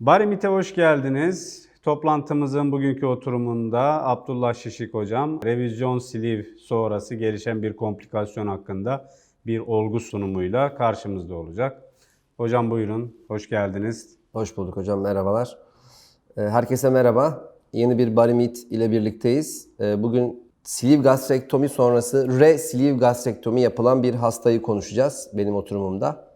Barimit'e hoş geldiniz. Toplantımızın bugünkü oturumunda Abdullah Şişik Hocam, revizyon siliv sonrası gelişen bir komplikasyon hakkında bir olgu sunumuyla karşımızda olacak. Hocam buyurun, hoş geldiniz. Hoş bulduk hocam, merhabalar. Ee, Herkese merhaba. Yeni bir barimit ile birlikteyiz. Ee, Bugün sleeve gastrektomi sonrası re-sleeve gastrektomi yapılan bir hastayı konuşacağız benim oturumumda.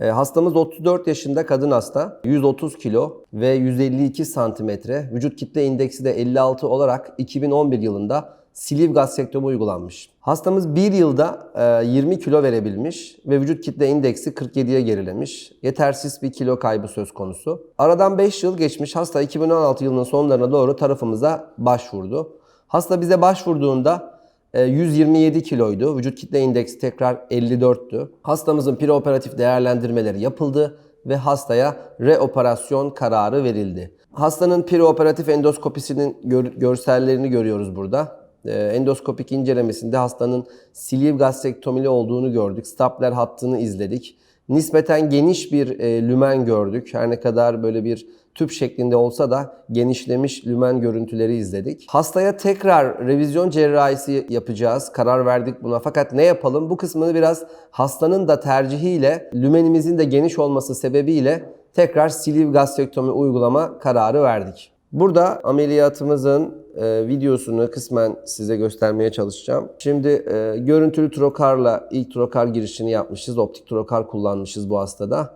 Ee, Hastamız 34 yaşında kadın hasta, 130 kilo ve 152 santimetre. Vücut kitle indeksi de 56 olarak 2011 yılında sleeve gastrektomi uygulanmış. Hastamız bir yılda e, 20 kilo verebilmiş ve vücut kitle indeksi 47'ye gerilemiş. Yetersiz bir kilo kaybı söz konusu. Aradan 5 yıl geçmiş. Hasta 2016 yılının sonlarına doğru tarafımıza başvurdu. Hasta bize başvurduğunda e, 127 kiloydu. Vücut kitle indeksi tekrar 54'tü. Hastamızın preoperatif değerlendirmeleri yapıldı ve hastaya reoperasyon kararı verildi. Hastanın preoperatif endoskopisinin gör- görsellerini görüyoruz burada. Ee, Endoskopik incelemesinde hastanın sleeve gastrektomili olduğunu gördük. Stapler hattını izledik. Nispeten geniş bir e, lümen gördük. Her ne kadar böyle bir tüp şeklinde olsa da genişlemiş lümen görüntüleri izledik. Hastaya tekrar revizyon cerrahisi yapacağız. Karar verdik buna. Fakat ne yapalım? Bu kısmını biraz hastanın da tercihiyle, lümenimizin de geniş olması sebebiyle tekrar sleeve gastrektomi uygulama kararı verdik. Burada ameliyatımızın e, videosunu kısmen size göstermeye çalışacağım. Şimdi e, görüntülü trokarla ilk trokar girişini yapmışız. Optik trokar kullanmışız bu hastada.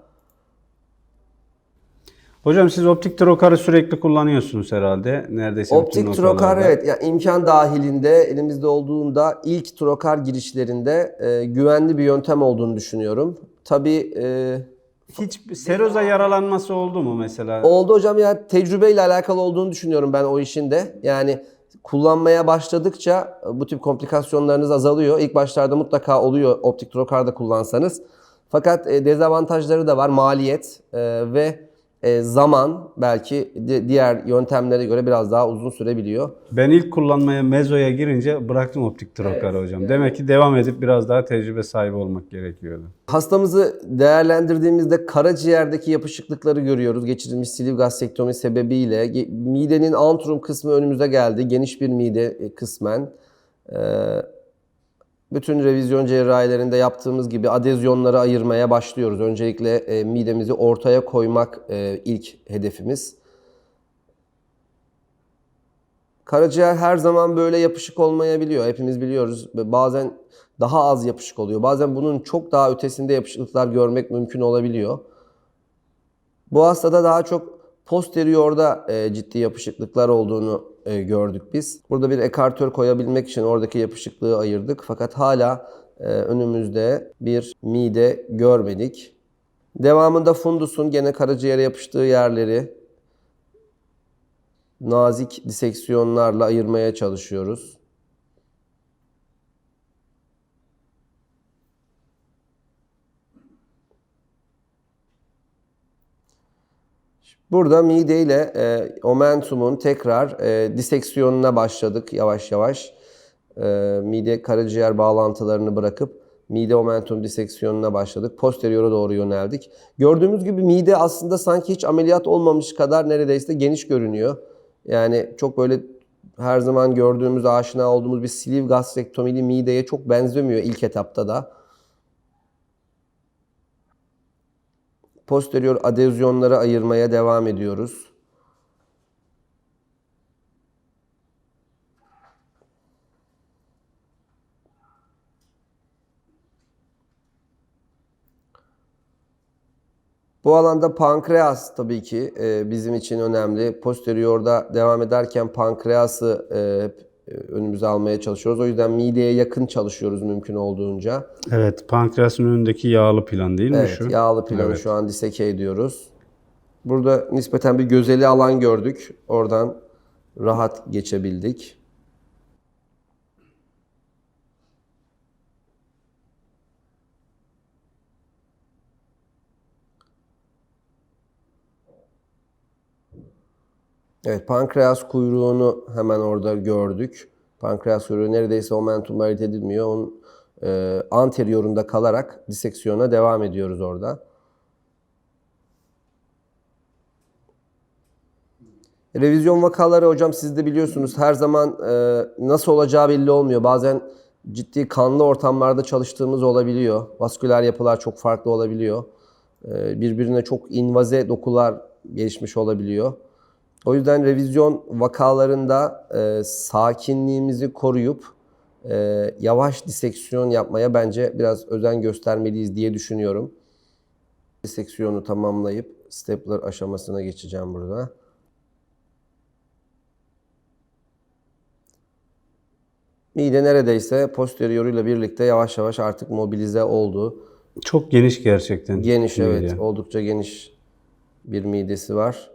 Hocam siz optik trokarı sürekli kullanıyorsunuz herhalde. Neredeyse Optik trokar evet yani imkan dahilinde elimizde olduğunda ilk trokar girişlerinde e, güvenli bir yöntem olduğunu düşünüyorum. Tabii e, Hiç seroza yaralanması oldu mu mesela? Oldu hocam ya tecrübeyle alakalı olduğunu düşünüyorum ben o işin de. Yani kullanmaya başladıkça bu tip komplikasyonlarınız azalıyor. İlk başlarda mutlaka oluyor optik trokarda kullansanız. Fakat e, dezavantajları da var. Maliyet e, ve e, zaman belki di- diğer yöntemlere göre biraz daha uzun sürebiliyor. Ben ilk kullanmaya mezoya girince bıraktım optik trokarı hocam. Demek ki devam edip biraz daha tecrübe sahibi olmak gerekiyordu. Hastamızı değerlendirdiğimizde karaciğerdeki yapışıklıkları görüyoruz. Geçirilmiş sleeve gastrektomi sebebiyle. Ge- Midenin antrum kısmı önümüze geldi. Geniş bir mide e, kısmen. Ee, bütün revizyon cerrahilerinde yaptığımız gibi adezyonları ayırmaya başlıyoruz. Öncelikle e, midemizi ortaya koymak e, ilk hedefimiz. Karaciğer her zaman böyle yapışık olmayabiliyor. Hepimiz biliyoruz. Bazen daha az yapışık oluyor. Bazen bunun çok daha ötesinde yapışıklıklar görmek mümkün olabiliyor. Bu hastada daha çok posteriorda e, ciddi yapışıklıklar olduğunu e, gördük biz. Burada bir ekartör koyabilmek için oradaki yapışıklığı ayırdık. Fakat hala e, önümüzde bir mide görmedik. Devamında fundusun gene karaciğere yapıştığı yerleri nazik diseksiyonlarla ayırmaya çalışıyoruz. Burada mide ile e, omentumun tekrar e, diseksiyonuna başladık yavaş yavaş. E, mide karaciğer bağlantılarını bırakıp mide omentum diseksiyonuna başladık. Posteriora doğru yöneldik. Gördüğümüz gibi mide aslında sanki hiç ameliyat olmamış kadar neredeyse geniş görünüyor. Yani çok böyle her zaman gördüğümüz, aşina olduğumuz bir sleeve gastrektomili mideye çok benzemiyor ilk etapta da. Posterior adezyonları ayırmaya devam ediyoruz. Bu alanda pankreas tabii ki e, bizim için önemli. Posteriorda devam ederken pankreası e, önümüze almaya çalışıyoruz. O yüzden mideye yakın çalışıyoruz mümkün olduğunca. Evet, pankreasın önündeki yağlı plan değil mi Evet, şu? yağlı planı Evet. şu an diseke ediyoruz. Burada nispeten bir gözeli alan gördük. Oradan rahat geçebildik. Evet, pankreas kuyruğunu hemen orada gördük. Pankreas kuyruğu neredeyse momentum ayırt edilmiyor. Onun e, anteriorunda kalarak diseksiyona devam ediyoruz orada. Revizyon vakaları hocam siz de biliyorsunuz her zaman e, nasıl olacağı belli olmuyor. Bazen ciddi kanlı ortamlarda çalıştığımız olabiliyor. Vasküler yapılar çok farklı olabiliyor. E, birbirine çok invaze dokular gelişmiş olabiliyor. O yüzden revizyon vakalarında e, sakinliğimizi koruyup e, yavaş diseksiyon yapmaya bence biraz özen göstermeliyiz diye düşünüyorum. Diseksiyonu tamamlayıp stapler aşamasına geçeceğim burada. Mide neredeyse posterioruyla birlikte yavaş yavaş artık mobilize oldu. Çok geniş gerçekten. Geniş mide. evet, oldukça geniş bir midesi var.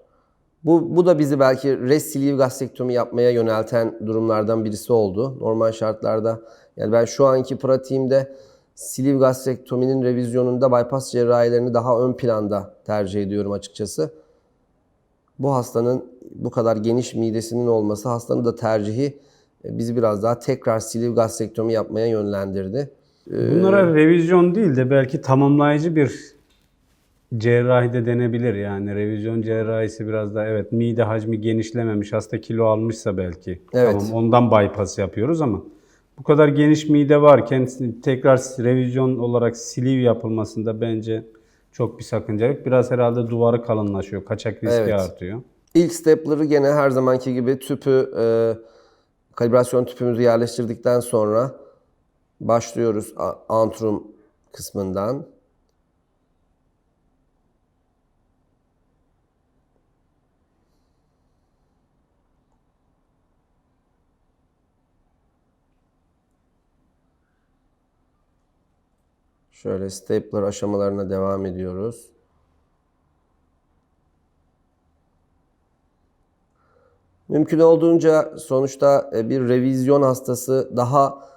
Bu, bu da bizi belki res sleeve gastrektomi yapmaya yönelten durumlardan birisi oldu. Normal şartlarda yani ben şu anki pratiğimde sleeve gastrektominin revizyonunda bypass cerrahilerini daha ön planda tercih ediyorum açıkçası. Bu hastanın bu kadar geniş midesinin olması hastanın da tercihi e, bizi biraz daha tekrar sleeve gastrektomi yapmaya yönlendirdi. Bunlara revizyon değil de belki tamamlayıcı bir cerrahi de denebilir yani. Revizyon cerrahisi biraz da evet mide hacmi genişlememiş, hasta kilo almışsa belki. Evet. Tamam ondan bypass yapıyoruz ama bu kadar geniş mide varken tekrar revizyon olarak sleeve yapılmasında bence çok bir sakınca yok. Biraz herhalde duvarı kalınlaşıyor, kaçak riski Evet. artıyor. İlk stepler'ı gene her zamanki gibi tüpü, e, kalibrasyon tüpümüzü yerleştirdikten sonra başlıyoruz antrum kısmından. Şöyle stapler aşamalarına devam ediyoruz. Mümkün olduğunca sonuçta e, bir revizyon hastası daha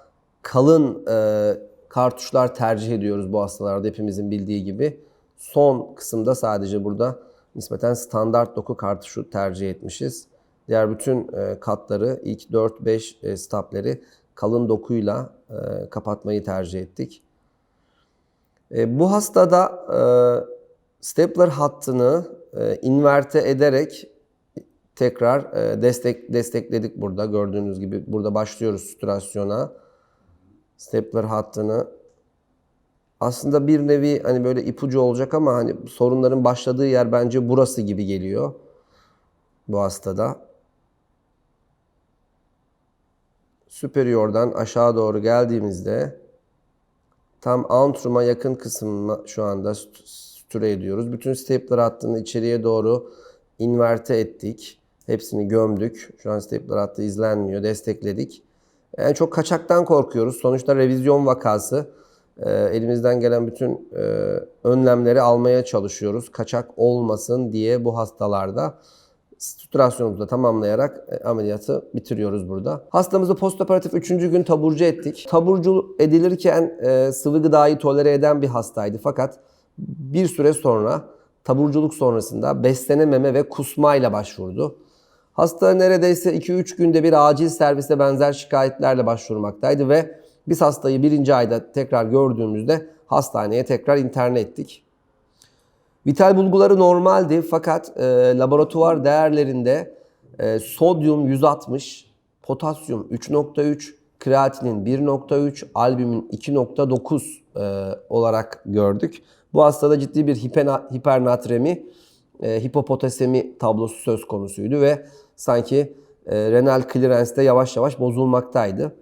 kalın e, kartuşlar tercih ediyoruz bu hastalarda hepimizin bildiği gibi. Son kısımda sadece burada nispeten standart doku kartuşu tercih etmişiz. Diğer bütün e, katları ilk 4-5 e, stapleri kalın dokuyla kapatmayı tercih ettik. E, bu hastada e, stapler hattını e, inverte ederek tekrar e, destek destekledik burada. Gördüğünüz gibi burada başlıyoruz sütürasyona. Stapler hattını aslında bir nevi hani böyle ipucu olacak ama hani sorunların başladığı yer bence burası gibi geliyor bu hastada. Superior'dan aşağı doğru geldiğimizde tam antruma yakın kısmına şu anda sütüre ediyoruz. Bütün stapler hattını içeriye doğru inverte ettik. Hepsini gömdük. Şu an stapler hattı izlenmiyor. Destekledik. En çok kaçaktan korkuyoruz. Sonuçta revizyon vakası. Ee, elimizden gelen bütün e, önlemleri almaya çalışıyoruz. Kaçak olmasın diye bu hastalarda sütürasyonumuzu da tamamlayarak e, ameliyatı bitiriyoruz burada. Hastamızı postoperatif 3. gün taburcu ettik. Taburcu edilirken e, sıvı gıdayı tolere eden bir hastaydı fakat bir süre sonra taburculuk sonrasında beslenememe ve kusmayla başvurdu. Hasta neredeyse 2-3 günde bir acil servise benzer şikayetlerle başvurmaktaydı ve biz hastayı birinci ayda tekrar gördüğümüzde hastaneye tekrar interne ettik. Vital bulguları normaldi fakat e, laboratuvar değerlerinde e, sodyum 160, potasyum 3.3, kreatinin 1.3, albümin 2.9 e, olarak gördük. Bu hastada ciddi bir hipena- hipernatremi, e, hipopotasemi tablosu söz konusuydu ve sanki e, renal clearance'de yavaş yavaş bozulmaktaydı.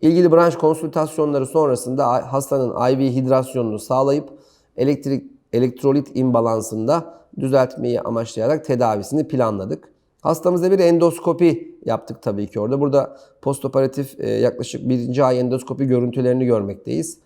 İlgili branş konsültasyonları sonrasında hastanın IV hidrasyonunu sağlayıp elektrik elektrolit imbalansında düzeltmeyi amaçlayarak tedavisini planladık. Hastamızda bir endoskopi yaptık tabii ki orada. Burada postoperatif e, yaklaşık birinci ay endoskopi görüntülerini görmekteyiz.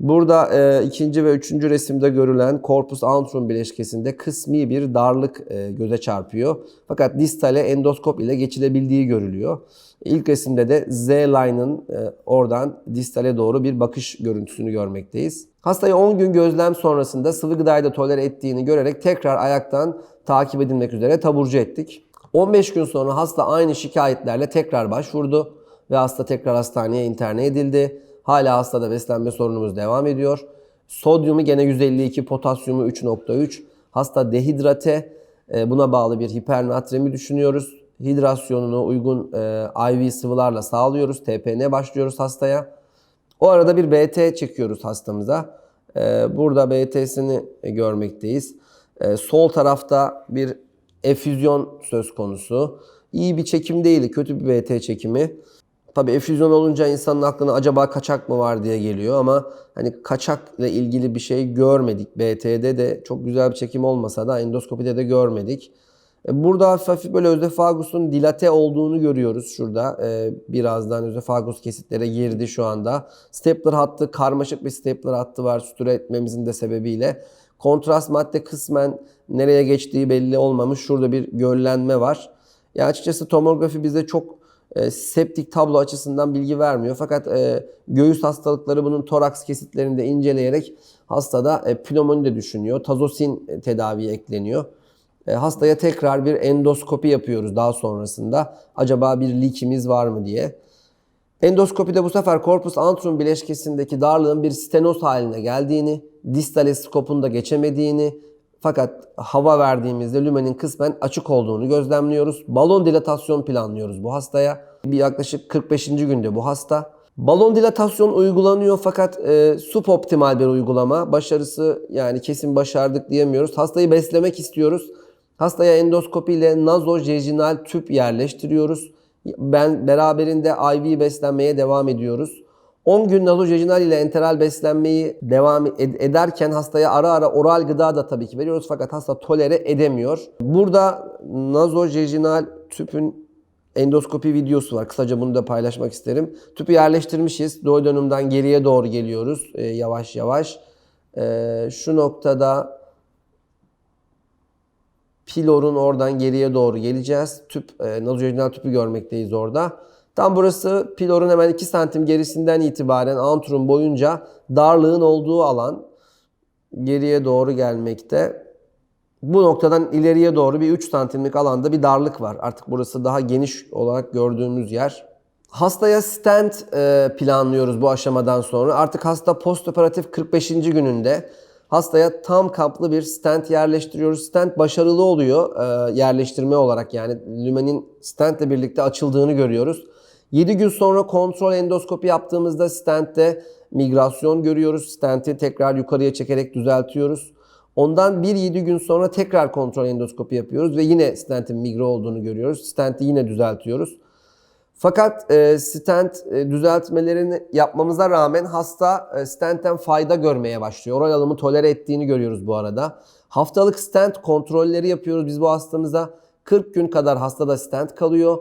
Burada e, ikinci ve üçüncü resimde görülen korpus antrum bileşkesinde kısmi bir darlık e, göze çarpıyor. Fakat distale endoskop ile geçilebildiği görülüyor. İlk resimde de Z-line'ın e, oradan distale doğru bir bakış görüntüsünü görmekteyiz. Hastayı 10 gün gözlem sonrasında sıvı gıdayı da tolere ettiğini görerek tekrar ayaktan takip edilmek üzere taburcu ettik. 15 gün sonra hasta aynı şikayetlerle tekrar başvurdu ve hasta tekrar hastaneye interne edildi. Hala hastada beslenme sorunumuz devam ediyor. Sodyumu gene 152, potasyumu 3.3. Hasta dehidrate, e, buna bağlı bir hipernatremi düşünüyoruz. hidrasyonunu uygun e, IV sıvılarla sağlıyoruz. TPN başlıyoruz hastaya. O arada bir BT çekiyoruz hastamıza. E, burada BT'sini görmekteyiz. E, sol tarafta bir efüzyon söz konusu. İyi bir çekim değil, kötü bir BT çekimi. Tabii efüzyon olunca insanın aklına acaba kaçak mı var diye geliyor ama hani kaçakla ilgili bir şey görmedik. BT'de de çok güzel bir çekim olmasa da endoskopide de görmedik. E, Burada hafif böyle özefagusun dilate olduğunu görüyoruz şurada. E, birazdan özefagus kesitlere girdi şu anda. Stapler hattı, karmaşık bir stapler hattı var sütüre etmemizin de sebebiyle. Kontrast madde kısmen nereye geçtiği belli olmamış. Şurada bir göllenme var. Ya açıkçası tomografi bize çok e, septik tablo açısından bilgi vermiyor. Fakat e, göğüs hastalıkları bunun toraks kesitlerinde inceleyerek hastada e, pnömoni de düşünüyor. Tazosin e, tedaviye ekleniyor. E, hastaya tekrar bir endoskopi yapıyoruz daha sonrasında. Acaba bir likimiz var mı diye. Endoskopide bu sefer korpus antrum bileşkesindeki darlığın bir stenoz haline geldiğini, distal skopun geçemediğini fakat hava verdiğimizde lümenin kısmen açık olduğunu gözlemliyoruz. Balon dilatasyon planlıyoruz bu hastaya. Bir yaklaşık 45. günde bu hasta. Balon dilatasyon uygulanıyor fakat e, suboptimal bir uygulama. Başarısı yani kesin başardık diyemiyoruz. Hastayı beslemek istiyoruz. Hastaya endoskopi ile nazojejinal tüp yerleştiriyoruz. Ben beraberinde IV beslenmeye devam ediyoruz. 10 gün nazojejinal ile enteral beslenmeyi devam ed- ederken hastaya ara ara oral gıda da tabii ki veriyoruz fakat hasta tolere edemiyor. Burada nazojejinal tüpün endoskopi videosu var. Kısaca bunu da paylaşmak isterim. Tüpü yerleştirmişiz. Duodenumdan geriye doğru geliyoruz e, yavaş yavaş. E, şu noktada pilorun oradan geriye doğru geleceğiz. Tüp, e, nazojejinal tüpü görmekteyiz orada. Tam burası pilorun hemen 2 santim gerisinden itibaren antrum boyunca darlığın olduğu alan geriye doğru gelmekte. Bu noktadan ileriye doğru bir 3 santimlik alanda bir darlık var. Artık burası daha geniş olarak gördüğümüz yer. Hastaya stent e, planlıyoruz bu aşamadan sonra. Artık hasta postoperatif 45. gününde hastaya tam kaplı bir stent yerleştiriyoruz. Stent başarılı oluyor e, yerleştirme olarak yani lümenin stentle birlikte açıldığını görüyoruz. 7 gün sonra kontrol endoskopi yaptığımızda stentte migrasyon görüyoruz. Stenti tekrar yukarıya çekerek düzeltiyoruz. Ondan 1-7 gün sonra tekrar kontrol endoskopi yapıyoruz ve yine stentin migre olduğunu görüyoruz. Stenti yine düzeltiyoruz. Fakat e, stent e, düzeltmelerini yapmamıza rağmen hasta e, stentten fayda görmeye başlıyor. Oral alımı tolere ettiğini görüyoruz bu arada. Haftalık stent kontrolleri yapıyoruz biz bu hastamıza. 40 gün kadar hastada stent kalıyor.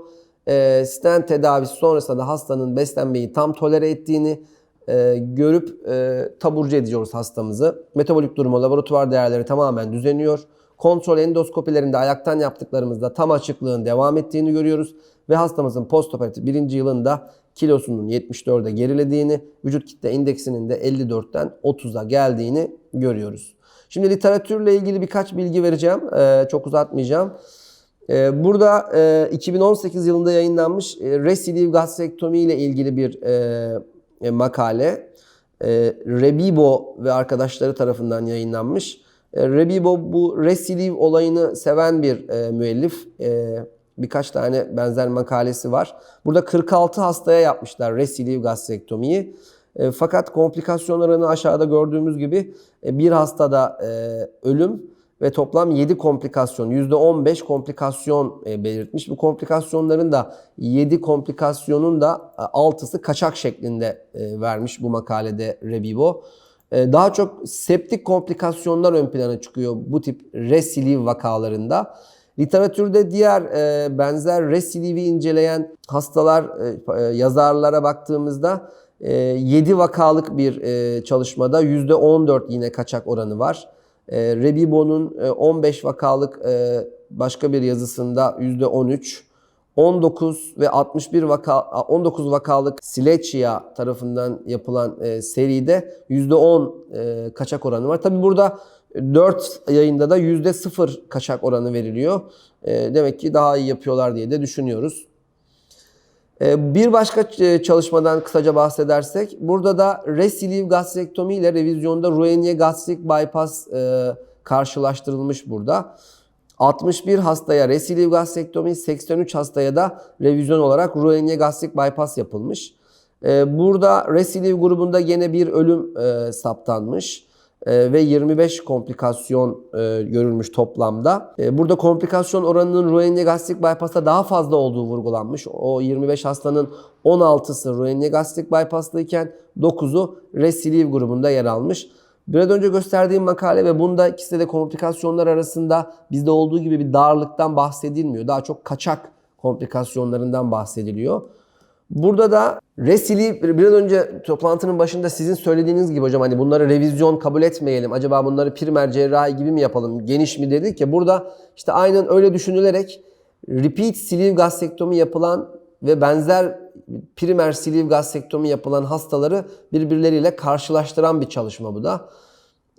E, stent tedavisi sonrasında da hastanın beslenmeyi tam tolere ettiğini e, görüp e, taburcu ediyoruz hastamızı. Metabolik durumu, laboratuvar değerleri tamamen düzeniyor. Kontrol endoskopilerinde ayaktan yaptıklarımızda tam açıklığın devam ettiğini görüyoruz. Ve hastamızın postoperatif birinci yılında kilosunun 74'e gerilediğini, vücut kitle indeksinin de 54'ten 30'a geldiğini görüyoruz. Şimdi literatürle ilgili birkaç bilgi vereceğim. Ee, çok uzatmayacağım. Ee, burada e, 2018 yılında yayınlanmış e, residiv gastrektomi ile ilgili bir e, e, makale. E, Rebibo ve arkadaşları tarafından yayınlanmış. E, Rebibo bu residiv olayını seven bir e, müellif. E, birkaç tane benzer makalesi var. Burada 46 hastaya yapmışlar residiv gastrektomiyi. E, fakat komplikasyonlarını aşağıda gördüğümüz gibi e, bir hastada e, ölüm ve toplam 7 komplikasyon, %15 komplikasyon e, belirtmiş. Bu komplikasyonların da 7 komplikasyonun da e, 6'sı kaçak şeklinde e, vermiş bu makalede Rebibo. E, daha çok septik komplikasyonlar ön plana çıkıyor bu tip resiliv vakalarında. Literatürde diğer e, benzer resilivi inceleyen hastalar, e, e, yazarlara baktığımızda e, 7 vakalık bir e, çalışmada %14 yine kaçak oranı var. E, Rebibo'nun e, 15 vakalık e, başka bir yazısında %13, 19 ve 61 vaka 19 vakalık Silecia tarafından yapılan e, seride %10 e, kaçak oranı var. Tabi burada 4 yayında da %0 kaçak oranı veriliyor. E, demek ki daha iyi yapıyorlar diye de düşünüyoruz. E, bir başka ç- çalışmadan kısaca bahsedersek, burada da resiliv gastrektomi ile revizyonda Roux-en-Y gastrik bypass e, karşılaştırılmış burada. 61 hastaya resiliv gastrektomi, 83 hastaya da revizyon olarak ruhenye gastrik bypass yapılmış. Ee, Burada resiliv grubunda gene bir ölüm e, saptanmış e, ve 25 komplikasyon e, görülmüş toplamda. Burada komplikasyon oranının ruhenye gastrik bypass'ta daha fazla olduğu vurgulanmış. O 25 hastanın 16'sı ruhenye gastrik bypass'lıyken 9'u resiliv grubunda yer almış. Biraz önce gösterdiğim makale ve bunda ikisi de komplikasyonlar arasında bizde olduğu gibi bir darlıktan bahsedilmiyor. Daha çok kaçak komplikasyonlarından bahsediliyor. Burada da resili biraz önce toplantının başında sizin söylediğiniz gibi hocam hani bunları revizyon kabul etmeyelim. Acaba bunları primer cerrahi gibi mi yapalım? Geniş mi dedik ya burada işte aynen öyle düşünülerek repeat sleeve gastrektomi yapılan ve benzer primer sleeve gastrektomi yapılan hastaları birbirleriyle karşılaştıran bir çalışma bu da.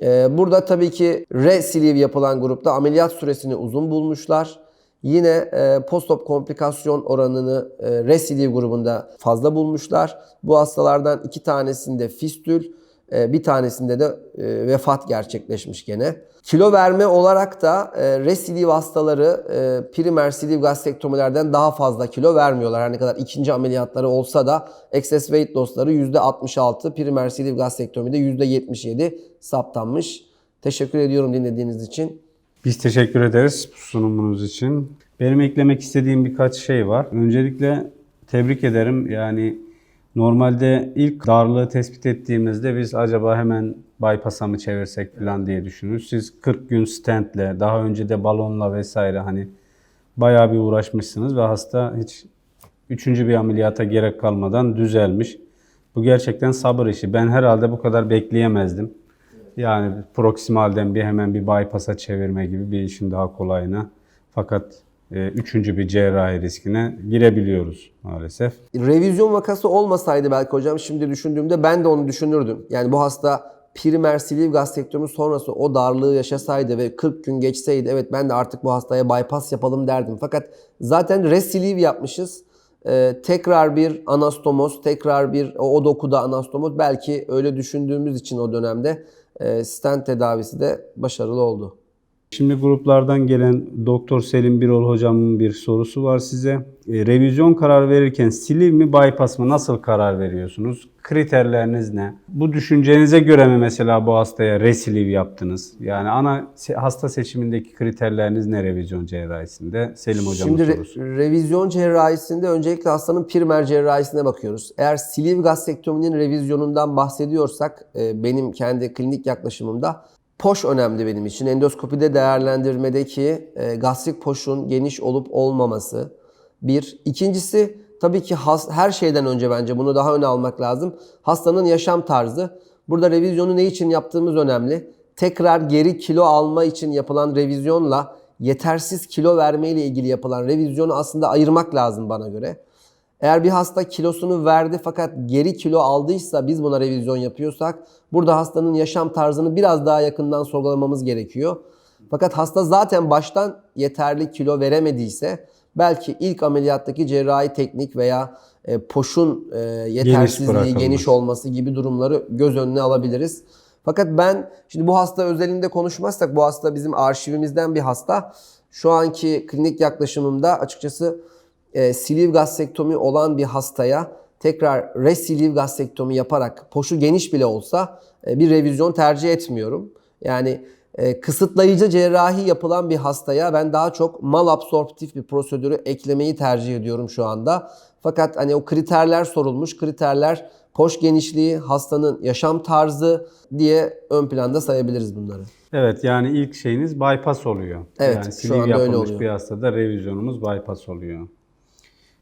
Ee, burada tabii ki re-sleeve yapılan grupta ameliyat süresini uzun bulmuşlar. Yine e, post-op komplikasyon oranını e, re-sleeve grubunda fazla bulmuşlar. Bu hastalardan iki tanesinde fistül, bir tanesinde de e, vefat gerçekleşmiş gene. Kilo verme olarak da e, re-sleeve hastaları e, primer sleeve gastrektomilerden daha fazla kilo vermiyorlar. Her ne kadar ikinci ameliyatları olsa da excess weight loss'ları %66, primer sleeve gastrektomide %77 saptanmış. Teşekkür ediyorum dinlediğiniz için. Biz teşekkür ederiz sunumunuz için. Benim eklemek istediğim birkaç şey var. Öncelikle tebrik ederim. Yani normalde ilk darlığı tespit ettiğimizde biz acaba hemen bypass'a mı çevirsek falan diye düşünürüz. Siz 40 gün stentle, daha önce de balonla vesaire hani bayağı bir uğraşmışsınız ve hasta hiç üçüncü bir ameliyata gerek kalmadan düzelmiş. Bu gerçekten sabır işi. Ben herhalde bu kadar bekleyemezdim. Yani proksimalden bir hemen bir bypass'a çevirme gibi bir işin daha kolayına. Fakat üçüncü bir cerrahi riskine girebiliyoruz maalesef. Revizyon vakası olmasaydı belki hocam şimdi düşündüğümde ben de onu düşünürdüm. Yani bu hasta primer sleeve gastrektomi sonrası o darlığı yaşasaydı ve 40 gün geçseydi evet ben de artık bu hastaya bypass yapalım derdim. Fakat zaten resiliv yapmışız. Ee, tekrar bir anastomoz, tekrar bir o, o dokuda anastomoz belki öyle düşündüğümüz için o dönemde e, stent tedavisi de başarılı oldu. Şimdi gruplardan gelen Doktor Selim Birol hocamın bir sorusu var size. E, revizyon karar verirken sleeve mi bypass mı nasıl karar veriyorsunuz? Kriterleriniz ne? Bu düşüncenize göre mi mesela bu hastaya resiliv yaptınız? Yani ana hasta seçimindeki kriterleriniz ne revizyon cerrahisinde? Selim hocamın Şimdi re- sorusu. revizyon cerrahisinde öncelikle hastanın primer cerrahisine bakıyoruz. Eğer sleeve gastrektominin revizyonundan bahsediyorsak e, benim kendi klinik yaklaşımımda poş önemli benim için. Endoskopide değerlendirmedeki e, gastrik poşun geniş olup olmaması bir. İkincisi tabii ki has- her şeyden önce bence bunu daha öne almak lazım. Hastanın yaşam tarzı. Burada revizyonu ne için yaptığımız önemli. Tekrar geri kilo alma için yapılan revizyonla yetersiz kilo verme ile ilgili yapılan revizyonu aslında ayırmak lazım bana göre. Eğer bir hasta kilosunu verdi fakat geri kilo aldıysa biz buna revizyon yapıyorsak burada hastanın yaşam tarzını biraz daha yakından sorgulamamız gerekiyor. Fakat hasta zaten baştan yeterli kilo veremediyse belki ilk ameliyattaki cerrahi teknik veya e, poşun e, yetersizliği, bırakılması. geniş olması gibi durumları göz önüne alabiliriz. Fakat ben şimdi bu hasta özelinde konuşmazsak bu hasta bizim arşivimizden bir hasta. Şu anki klinik yaklaşımımda açıkçası e, sleeve gastrektomi olan bir hastaya tekrar resleeve gastrektomi yaparak poşu geniş bile olsa e, bir revizyon tercih etmiyorum. Yani e, kısıtlayıcı cerrahi yapılan bir hastaya ben daha çok malabsorptif bir prosedürü eklemeyi tercih ediyorum şu anda. Fakat hani o kriterler sorulmuş. Kriterler poş genişliği, hastanın yaşam tarzı diye ön planda sayabiliriz bunları. Evet yani ilk şeyiniz bypass oluyor. Evet, yani şu anda öyle yapılmış oluyor. bir hastada revizyonumuz bypass oluyor.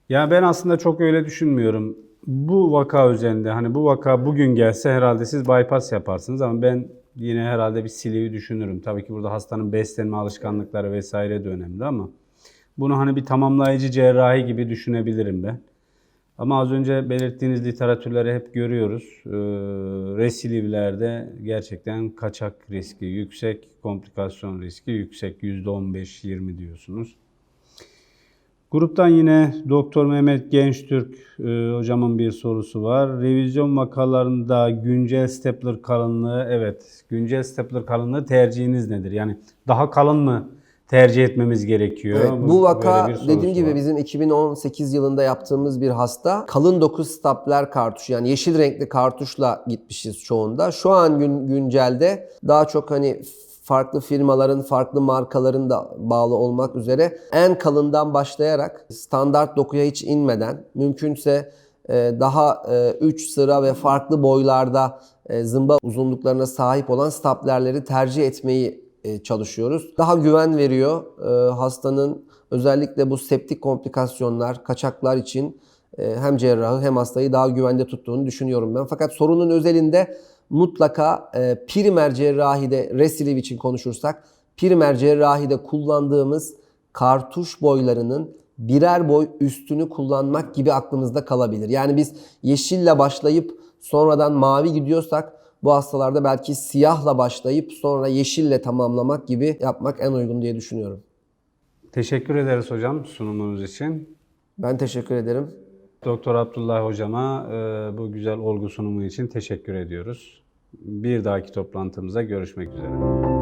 Ya ben aslında çok öyle düşünmüyorum. Bu vaka üzerinde hani bu vaka bugün gelse herhalde siz bypass yaparsınız ama ben yine herhalde bir sleeve'i düşünürüm. Tabii ki burada hastanın beslenme alışkanlıkları vesaire de önemli ama bunu hani bir tamamlayıcı cerrahi gibi düşünebilirim ben. Ama az önce belirttiğiniz literatürleri hep görüyoruz. Ee, Resilivlerde gerçekten kaçak riski yüksek, komplikasyon riski yüksek. %15-20 diyorsunuz. Gruptan yine Doktor Mehmet Gençtürk e, hocamın bir sorusu var. Revizyon vakalarında güncel stapler kalınlığı, evet güncel stapler kalınlığı tercihiniz nedir? Yani daha kalın mı tercih etmemiz gerekiyor? Evet, bu vaka dediğim gibi var. bizim 2018 yılında yaptığımız bir hasta. Kalın doku stapler kartuş yani yeşil renkli kartuşla gitmişiz çoğunda. Şu an gün, güncelde daha çok hani farklı firmaların, farklı markaların da bağlı olmak üzere en kalından başlayarak standart dokuya hiç inmeden mümkünse e, daha 3 sıra ve farklı boylarda e, zımba uzunluklarına sahip olan staplerleri tercih etmeyi e, çalışıyoruz. Daha güven veriyor e, hastanın özellikle bu septik komplikasyonlar, kaçaklar için e, hem cerrahı hem hastayı daha güvende tuttuğunu düşünüyorum ben. Fakat sorunun özelinde mutlaka e, primer cerrahide, resiliv için konuşursak, primer cerrahide kullandığımız kartuş boylarının birer boy üstünü kullanmak gibi aklımızda kalabilir. Yani biz yeşille başlayıp sonradan mavi gidiyorsak bu hastalarda belki siyahla başlayıp sonra yeşille tamamlamak gibi yapmak en uygun diye düşünüyorum. Teşekkür ederiz hocam sunumunuz için. Ben teşekkür ederim. Doktor Abdullah hocama e, bu güzel olgu sunumu için teşekkür ediyoruz. Bir dahaki toplantımıza görüşmek üzere.